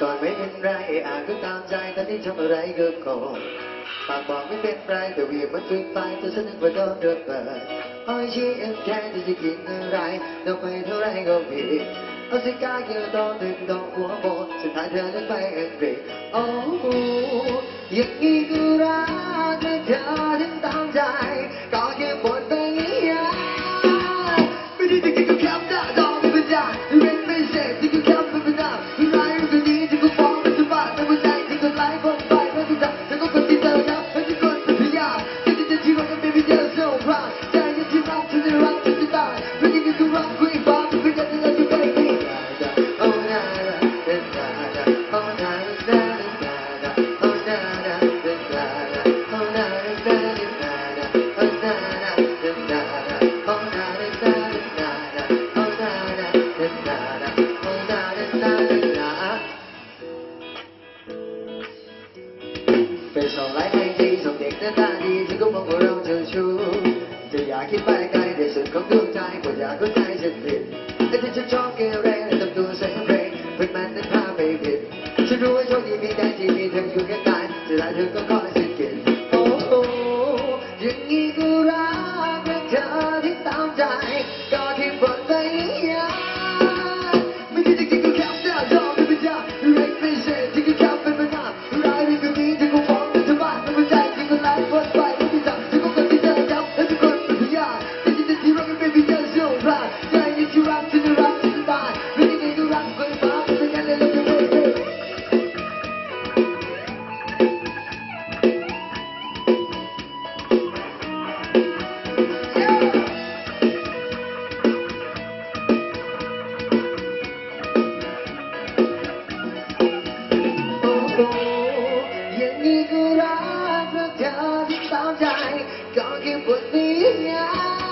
ก่อนไม่เป็นไรอาจก็ตามใจตอนนี้ทำอะไรก็โกรธปากบอกไม่เป็นไรแต่วีมันฟินไปแต่ฉันนึกว่าโดนระเบิดโอ้ยชีเอ็มแค่จะจะกินอะไรเดินไปเท่าไรก็ผิดเอาสิกาเกี่ยวโดนดึงโดนหัวโบสุดท้ายเธอเดินไปอังกฤษโอ้โหอย่างนี้ก็รัก เป็นสองไลฟ์ไอจีส่งเด็กหน้าตาดีที่ก็มองว่าเราเจอชู้จะอยากคิดไปไกลในสุดของดวงใจกว่าอยากเข้าใจฉันผิดแต่ที่ฉันชอบเกเรทำตัวเซ็งเรเพื่อนมันนั้นพาไปผิดฉันรู้ว่าโชคดีมีได้ที่มีเธออยู่ข้างกายจะได้เธอก็คอย 演一个角色，丢掉心、丢掉爱，扛起苦、担起难。